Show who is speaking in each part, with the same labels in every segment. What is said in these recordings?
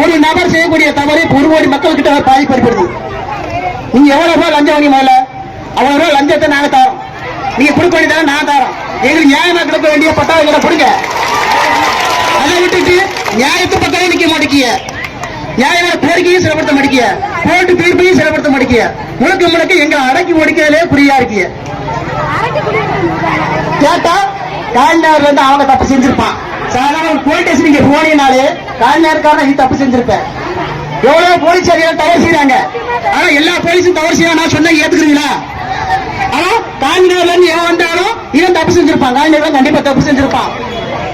Speaker 1: ஒரு நபர் செய்யக்கூடிய தவறு ஒரு கோடி மக்கள் கிட்ட பாதிப்பு ஏற்படுது நீங்க எவ்வளவு ரூபாய் லஞ்சம் வாங்கி முதல்ல? அவ்வளவு ரூபாய் லஞ்சத்தை நாங்க தரோம். நீங்க கொடுக்க வேண்டியதான நான் தரோம். எங்களுக்கு நியாயமா கிடைக்க வேண்டிய பட்டாளங்களை கொடுங்க. அதை விட்டுட்டு நியாயத்து பக்கமே நிக்க மாட்டேங்கிய. நியாயமான கோரிக்கையும் செயல்படுத்த மாட்டேங்கிய. கோர்ட்டு தீர்ப்பையும் செயல்படுத்த மாட்டேங்கிய. முழுக்க முழுக்க எங்க அடக்கி முடிக்கிறதுலே குறியா இருக்கீங்க. கேட்டா கால்நேரில் இருந்து அவங்க தப்பு செஞ்சிருப்பான். சாதாரண போலீஸ் ஸ்டேஷன் நீங்க போனீங்கனாலே கால்நேருக்கான நீ தப்பு செஞ்சிருப்பேன். எவ்வளவு போலீஸ் அதிகாரி தவறு செய்யறாங்க ஆனா எல்லா போலீஸும் தவறு செய்ய நான் சொன்னா ஏத்துக்கிறீங்களா? ஆனா கால்நேரில் இருந்து எவன் வந்தாலும் இவன் தப்பு செஞ்சிருப்பான். கால்நேரில் கண்டிப்பா தப்பு செஞ்சிருப்பான்.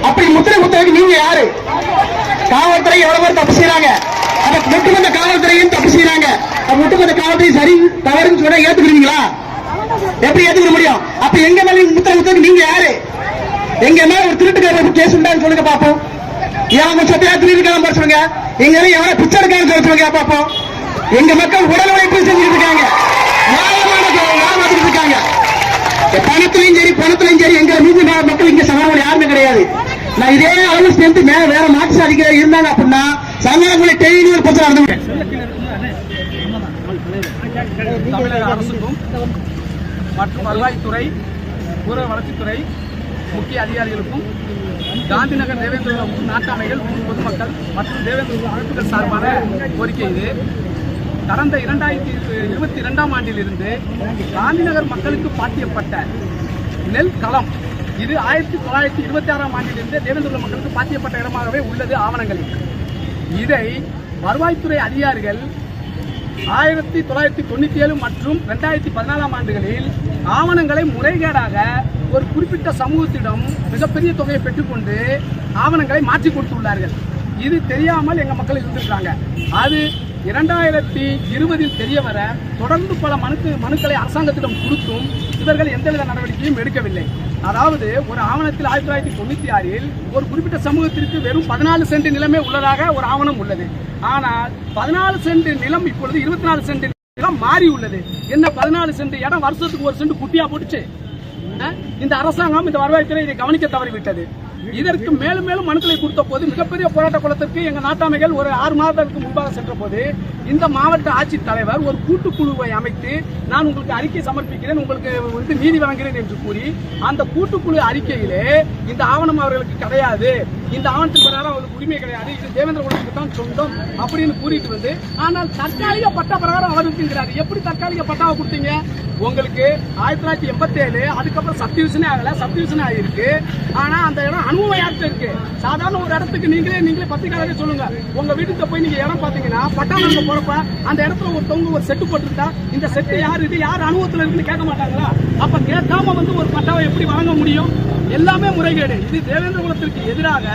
Speaker 1: அப்படி முத்திரை முத்திரைக்கு நீங்க யாரு? காவல்துறை எவ்வளவு பேர் தப்பு செய்யறாங்க அப்ப ஒட்டுமொத்த காவல்துறையும் தப்பு செய்யறாங்க அப்ப ஒட்டுமொத்த காவல்துறை சரி தவறுன்னு சொன்னா ஏத்துக்கிறீங்களா? எப்படி ஏத்துக்கிற முடியும்? அப்ப எங்க மேல முத்திர முத்திர எங்கன்னா ஒரு திருட்டுக்கார கேஸ் உண்டான்னு சொல்லுங்க பாப்போம். எவங்க சொத்தையா திருட்டுக்காரன் போட சொல்லுங்க. எங்க எவன பிச்சை எடுக்கான்னு சொல்ல சொல்லுங்க பாப்போம். எங்க மக்கள் உடல் உழைப்பு செஞ்சுட்டு இருக்காங்க. இருக்காங்க. பணத்திலையும் சரி பணத்திலையும் சரி எங்க மீது மக்கள் இங்க சமரவங்க யாருமே கிடையாது. நான் இதே அளவு சேர்ந்து மேல வேற மாற்று அதிகாரி இருந்தாங்க அப்படின்னா சங்கரங்களை டெய்லி ஒரு பிரச்சனை நடந்து
Speaker 2: தமிழக அரசுக்கும் மற்றும் வருவாய்த்துறை ஊரக வளர்ச்சித்துறை முக்கிய அதிகாரிகளுக்கும் காந்திநகர் தேவேந்திர நாட்டாமைகள் பொதுமக்கள் மற்றும் தேவேந்திர அமைப்புகள் சார்பான கோரிக்கை இது. கடந்த இரண்டாயிரத்தி இருபத்தி இரண்டாம் ஆண்டிலிருந்து காந்திநகர் மக்களுக்கு பாத்தியப்பட்ட நெல் களம் இது ஆயிரத்தி தொள்ளாயிரத்தி இருபத்தி ஆறாம் ஆண்டிலிருந்து தேவேந்திர மக்களுக்கு பாத்தியப்பட்ட இடமாகவே உள்ளது ஆவணங்களில். இதை வருவாய்த்துறை அதிகாரிகள் ஆயிரத்தி தொள்ளாயிரத்தி தொண்ணூத்தி ஏழு மற்றும் ரெண்டாயிரத்தி பதினாலாம் ஆண்டுகளில் ஆவணங்களை முறைகேடாக ஒரு குறிப்பிட்ட சமூகத்திடம் மிகப்பெரிய தொகையை பெற்றுக்கொண்டு ஆவணங்களை மாற்றி கொடுத்துள்ளார்கள். இது தெரியாமல் எங்க மக்கள் இருந்திருக்காங்க அது இரண்டாயிரத்தி இருபதில் தெரிய வர தொடர்ந்து பல மனுக்கு மனுக்களை அரசாங்கத்திடம் கொடுத்தும் இவர்கள் எந்தவித நடவடிக்கையும் எடுக்கவில்லை. அதாவது ஒரு ஆவணத்தில் ஆயிரத்தி தொள்ளாயிரத்தி தொண்ணூத்தி ஆறில் ஒரு குறிப்பிட்ட சமூகத்திற்கு வெறும் பதினாலு சென்ட் நிலமே உள்ளதாக ஒரு ஆவணம் உள்ளது. ஆனால் பதினாலு சென்ட் நிலம் இப்பொழுது இருபத்தி நாலு சென்ட் நிலம் மாறி உள்ளது. என்ன பதினாலு சென்ட் இடம் வருஷத்துக்கு ஒரு சென்ட் குட்டியா போட்டுச்சு? இந்த அரசாங்கம் இந்த வரவேற்கிற இதை கவனிக்க தவறிவிட்டது. இதற்கு மேலும் மேலும் மனுக்களை கொடுத்த போது மிகப்பெரிய போராட்ட குளத்திற்கு எங்க நாட்டாமைகள் ஒரு ஆறு மாதத்திற்கு முன்பாக சென்ற போது இந்த மாவட்ட ஆட்சித்தலைவர் ஒரு கூட்டுக்குழுவை அமைத்து நான் உங்களுக்கு அறிக்கை சமர்ப்பிக்கிறேன் உங்களுக்கு வந்து நீதி வழங்குகிறேன் என்று கூறி அந்த கூட்டுக்குழு அறிக்கையிலே இந்த ஆவணம் அவர்களுக்கு கிடையாது. இந்த ஆவணத்தின் பிரகாரம் அவர்களுக்கு உரிமை கிடையாது. இது தேவேந்திர குலத்துக்கு தான் சொந்தம் அப்படின்னு கூறிட்டு வந்து ஆனால் தற்காலிக பட்டா பிரகாரம் அவருக்குங்கிறாரு எப்படி தற்காலிக பட்டாவை கொடுத்தீங்க? உங்களுக்கு ஆயிரத்தி தொள்ளாயிரத்தி எண்பத்தி ஏழு அதுக்கப்புறம் சப்டிவிஷனே ஆகல. சப்டிவிஷன் ஆகிருக்கு ஆனா அந்த இடம் அனுபவம் யார்கிட்ட இருக்கு? சாதாரண ஒரு இடத்துக்கு நீங்களே நீங்களே பத்திரிக்கையாளரே சொல்லுங்க. உங்க வீட்டுக்கு போய் நீங்க இடம் பாத்தீங்கன்னா பட்டா வாங்க போறப்ப அந்த இடத்துல ஒருத்தவங்க ஒரு செட்டு போட்டிருந்தா இந்த செட்டு யார் இது யார் அனுபவத்துல இருக்குன்னு கேட்க மாட்டாங்களா? அப்ப கேட்காம வந்து ஒரு பட்டாவை எப்படி வழங்க முடியும்? எல்லாமே முறைகேடு. இது தேவேந்திர குலத்திற்கு எதிராக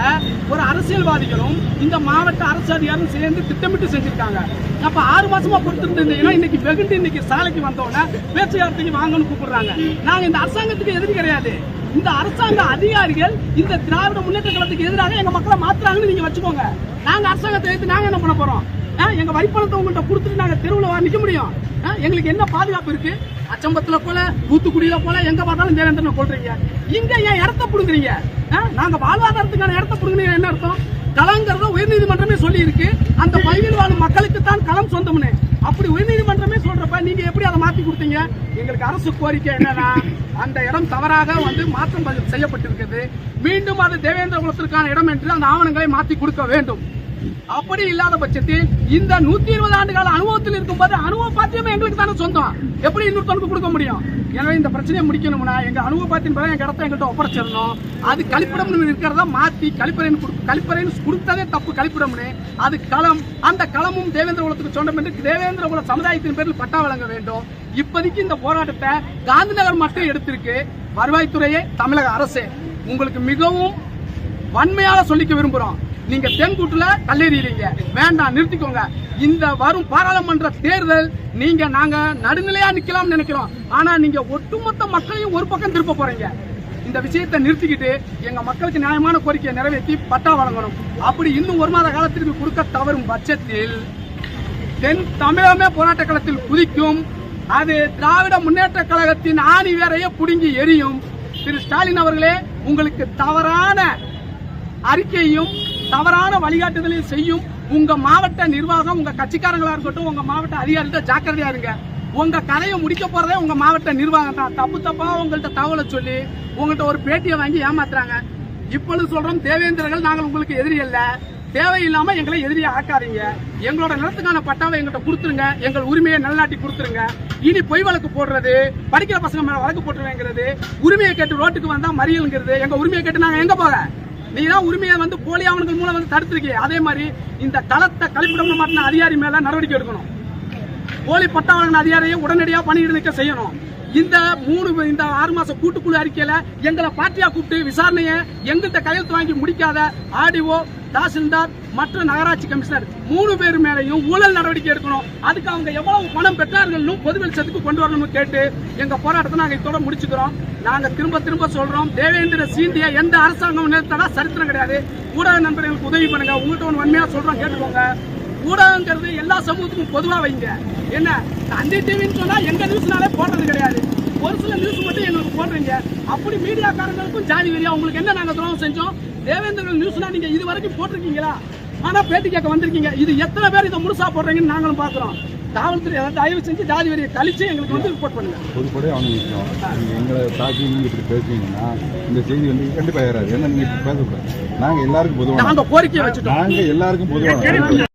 Speaker 2: ஒரு அரசியல்வாதிகளும் இந்த மாவட்ட அரசு அதிகாரம் சேர்ந்து திட்டமிட்டு செஞ்சிருக்காங்க. அப்ப ஆறு மாசமா கொடுத்துருந்தீங்கன்னா இன்னைக்கு வெகுண்டு இன்னைக்கு சாலைக்கு வந்தோடனே பேச்சுவார்த்தைக்கு வாங்கன்னு கூப்பிடுறாங்க. நாங்க இந்த அரசாங்கத்துக்கு எதிரி கிடையாது. இந்த அரசாங்க அதிகாரிகள் இந்த திராவிட முன்னேற்ற கழகத்துக்கு எதிராக எங்க மக்களை மாத்துறாங்கன்னு நீங்க வச்சுக்கோங்க. நாங்க அரசாங்கத்தை எடுத்து நாங்க என்ன பண்ண போறோம்? எங்க வரிப்பணத்தை உங்கள்கிட்ட கொடுத்துட்டு நாங்க தெருவுல நிற்க நிக்க முடியும். ஆ, எங்களுக்கு என்ன பாதுகாப்பு இருக்கு? அச்சம்பத்துல போல தூத்துக்குடியில போல எங்க பார்த்தாலும் தேவேந்திரனை கொள்றீங்க. இங்க ஏன் இடத்த புடுங்குறீங்க? நாங்க வாழ்வாதாரத்துக்கான இடத்த புடுங்குறீங்க என்ன அர்த்தம்? களங்கிறத உயர்நீதிமன்றமே சொல்லி இருக்கு அந்த பகுதியில் வாழும் மக்களுக்கு தான் களம் சொந்தம்னு. அப்படி உயர்நீதிமன்றமே சொல்றப்ப நீங்க எப்படி அதை மாத்தி கொடுத்தீங்க? எங்களுக்கு அரசு கோரிக்கை என்னன்னா அந்த இடம் தவறாக வந்து மாற்றம் செய்யப்பட்டிருக்கிறது. மீண்டும் அது தேவேந்திர குலத்திற்கான இடம் என்று அந்த ஆவணங்களை மாத்தி கொடுக்க வேண்டும். அப்படி இல்லாத பட்சத்தில் இந்த நூத்தி இருபது ஆண்டு கால அனுபவத்தில் இருக்கும்போது அனுபவ பாத்தியமே எங்களுக்கு தானே சொந்தம். எப்படி இன்னொருத்தனுக்கு கொடுக்க முடியும்? எனவே இந்த பிரச்சனையை முடிக்கணும்னா எங்க அனுபவ பாத்தியம் பிறகு எங்க இடத்த எங்கள்கிட்ட ஒப்படைச்சிடணும். அது கழிப்பிடம் இருக்கிறத மாத்தி கழிப்பறைன்னு கொடு- கழிப்பறைன்னு கொடுத்ததே தப்பு கழிப்பிடம்னு. அது களம். அந்த களமும் தேவேந்திர குலத்துக்கு சொந்தம் என்று தேவேந்திர குல சமுதாயத்தின் பேரில் பட்டா வழங்க வேண்டும். இப்போதைக்கு இந்த போராட்டத்தை காந்திநகர் மட்டும் எடுத்திருக்கு. வருவாய்த்துறையே தமிழக அரசு. உங்களுக்கு மிகவும் வன்மையாக சொல்லிக்க விரும்புகிறோம் நீங்க தென்கூட்டுல கல்லெறியறீங்க வேண்டாம் நிறுத்திக்கோங்க. இந்த வரும் பாராளுமன்ற தேர்தல் நீங்க நாங்க நடுநிலையா நிக்கலாம் நினைக்கிறோம். ஆனா நீங்க ஒட்டுமொத்த மக்களையும் ஒரு பக்கம் திருப்ப போறீங்க. இந்த விஷயத்தை நிறுத்திக்கிட்டு எங்க மக்களுக்கு நியாயமான கோரிக்கையை நிறைவேற்றி பட்டா வழங்கணும். அப்படி இன்னும் ஒரு மாத காலத்திற்கு கொடுக்க தவறும் பட்சத்தில் தென் தமிழமே போராட்ட களத்தில் குதிக்கும். அது திராவிட முன்னேற்ற கழகத்தின் ஆணி வேறைய புடுங்கி எரியும் திரு ஸ்டாலின் அவர்களே உங்களுக்கு தவறான அறிக்கையும் தவறான வழிகாட்டுதலையும் செய்யும் உங்க மாவட்ட நிர்வாகம் உங்க கட்சிக்காரங்களா இருக்கட்டும் உங்க மாவட்ட அதிகாரிகிட்ட ஜாக்கிரதையா இருங்க. உங்க கதையை முடிக்க போறதே உங்க மாவட்ட நிர்வாகம் தான். தப்பு தப்பா உங்கள்ட்ட தகவலை சொல்லி உங்கள்கிட்ட ஒரு பேட்டியை வாங்கி ஏமாத்துறாங்க. இப்பொழுது சொல்றோம் தேவேந்திரர்கள் நாங்கள் உங்களுக்கு எதிரி அல்ல. தேவையில்லாம எங்களை எதிரியா ஆக்காதீங்க. எங்களோட நிலத்துக்கான பட்டாவை எங்கள்கிட்ட கொடுத்துருங்க. எங்கள் உரிமையை நிலநாட்டி கொடுத்துருங்க. இனி பொய் வழக்கு போடுறது படிக்கிற பசங்க மேல வழக்கு போட்டுருவேங்கிறது உரிமையை கேட்டு ரோட்டுக்கு வந்தா மறியலுங்கிறது எங்க உரிமையை கேட்டு நாங்க எங்க போக நீ தான் உரிமையை வந்து போலி ஆவணங்கள் மூலம் வந்து தடுத்திருக்கீங்க அதே மாதிரி இந்த களத்தை கழிப்பிடம் மாட்டின அதிகாரி மேல நடவடிக்கை எடுக்கணும். போலி பட்டா வழங்கின அதிகாரியை உடனடியாக பணியிட நிற்க செய்யணும். இந்த மூணு இந்த ஆறு மாச கூட்டுக்குழு அறிக்கையில எங்களை பார்ட்டியா கூப்பிட்டு விசாரணையை எங்கள்கிட்ட கையெழுத்து வாங்கி முடிக்காத ஆடிஓ தாசில்தார் மற்ற நகராட்சி கமிஷனர் மூணு பேர் மேலையும் ஊழல் நடவடிக்கை எடுக்கணும். அதுக்கு அவங்க எவ்வளவு பணம் பெற்றார்கள் பொது வெளிச்சத்துக்கு கொண்டு வரணும்னு கேட்டு எங்க போராட்டத்தை நாங்க இதோட முடிச்சுக்கிறோம். நாங்க திரும்ப திரும்ப சொல்றோம் தேவேந்திர சீந்திய எந்த அரசாங்கம் நிறுத்தனா சரித்திரம் கிடையாது. ஊடக நண்பர்களுக்கு உதவி பண்ணுங்க. உங்கள்கிட்ட ஒன்று வன்மையா சொல்றோம் கேட்டுக்கோங்க. ஊடகங்கிறது எல்லா சமூகத்துக்கும் பொதுவா வைங்க. என்ன? தந்தி டிவின்னு சொன்னா எங்க நியூஸ்னாலே போடுறது கிடையாது. ஒரு சில நியூஸ் மட்டும் எங்களுக்கு போடுறீங்க. அப்படி மீடியாக்காரங்களுக்கும் ஜாதி வெறியா உங்களுக்கு என்ன நாங்க துரோகம் செஞ்சோம்? தேவேந்திரன் நியூஸ்னா நீங்க இது வரைக்கும் போட்டிருக்கீங்களா? ஆனா பேட்டி கேட்க வந்திருக்கீங்க. இது எத்தனை பேர் இதை முழுசா போடுறீங்கன்னு நாங்களும் பாக்குறோம். காவல்துறை அதை தயவு செஞ்சு ஜாதி வெறியை கழிச்சு எங்களுக்கு வந்து ரிப்போர்ட் பண்ணுங்க.
Speaker 3: பொதுப்படையே அவங்க நிற்கும் நீங்கள் எங்களை தாக்கி நீங்கள் இப்படி பேசுனீங்கன்னா இந்த செய்தி வந்து கண்டிப்பாக ஏறாது. ஏன்னா நீங்கள் இப்படி பேசக்கூடாது. நாங்கள் எல்லாருக்கும் பொதுவான
Speaker 2: நாங்க கோரிக்கையை வச்சுட்டோம்.
Speaker 3: நாங்கள் எல்லாருக்கும் பொதுவான